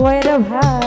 Quite a high.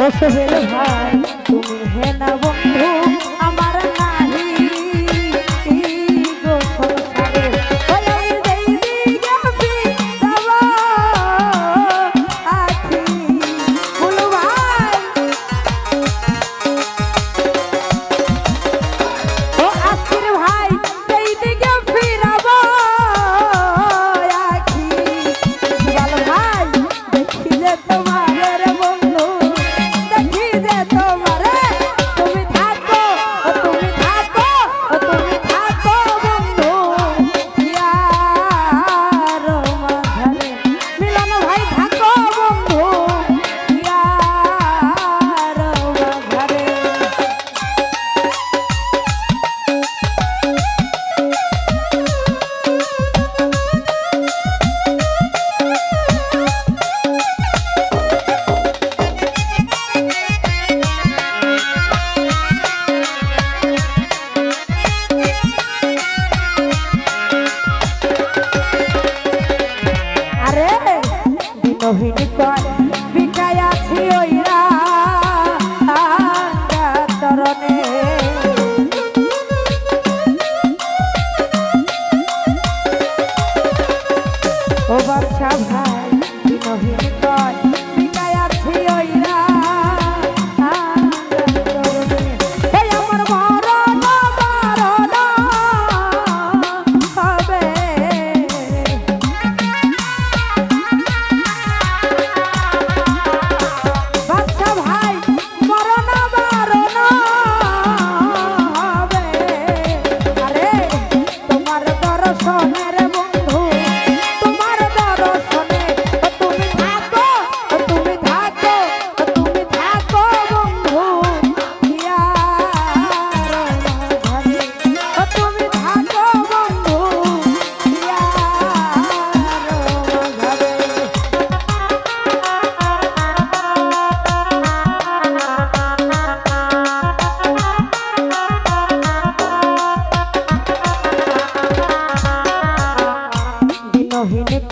কত বেড়ে ভাই তুমি হেনা বন্ধু। I'm sorry.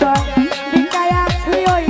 দয়াল তাই আছে ওই